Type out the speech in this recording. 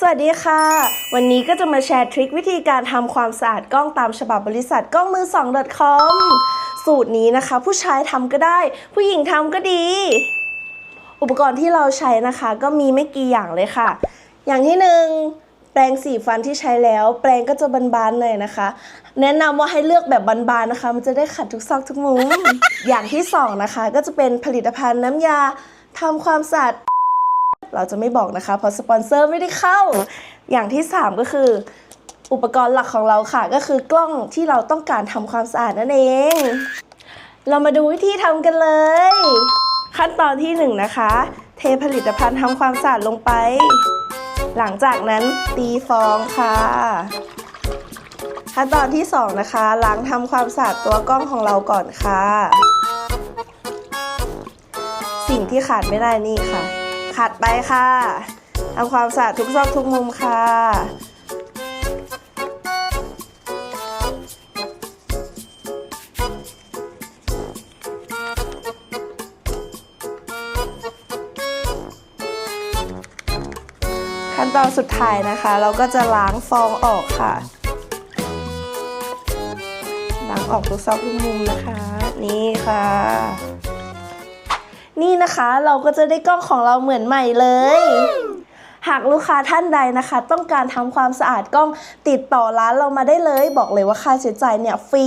สวัสดีค่ะ วันนี้ก็จะมาแชร์ทริควิธีการทำความสะอาดกล้องตามฉบับบริษัทกล้องมือ 2.com สูตรนี้นะคะ ผู้ชายทำก็ได้ ผู้หญิงทำก็ดี อุปกรณ์ที่เราใช้นะคะ ก็มีไม่กี่อย่างเลยค่ะ อย่างที่หนึ่งแปรงสีฟันที่ใช้แล้ว แปรงก็จะบานๆหน่อยนะคะ แนะนำว่าให้เลือกแบบบานๆนะคะ มันจะได้ขัดทุกซอกทุกมุม อย่างที่สองนะคะ ก็จะเป็นผลิตภัณฑ์น้ำยาทำความสะอาด เราจะไม่บอกนะคะ เพราะสปอนเซอร์ไม่ได้เข้า อย่างที่ 3 ก็คือ อุปกรณ์หลักของเราค่ะ ก็คือกล้องที่เราต้องการทำความสะอาดนั่นเอง เรามาดูวิธีทำกันเลย ขั้นตอนที่ 1 นะคะ เทผลิตภัณฑ์ทำความสะอาดลงไป หลังจากนั้นตีฟองค่ะขั้นตอนที่ 2 นะคะล้างทำความสะอาดตัวกล้องของเราก่อนค่ะ สิ่งที่ขาดไม่ได้นี่ค่ะ ขัดไปค่ะทำความสะอาดทุกซอกทุกมุมค่ะ ขั้นตอนสุดท้ายนะคะ เราก็จะล้างฟองออกค่ะ ล้างออกทุกซอกทุกมุมนะคะ นี่ค่ะ นี่นะคะเราก็จะได้กล้องของเราเหมือนใหม่เลย หากลูกค้าท่านใดนะคะ ต้องการทำความสะอาดกล้องติดต่อร้านเรามาได้เลย บอกเลยว่าค่าใช้จ่ายเนี่ยฟรี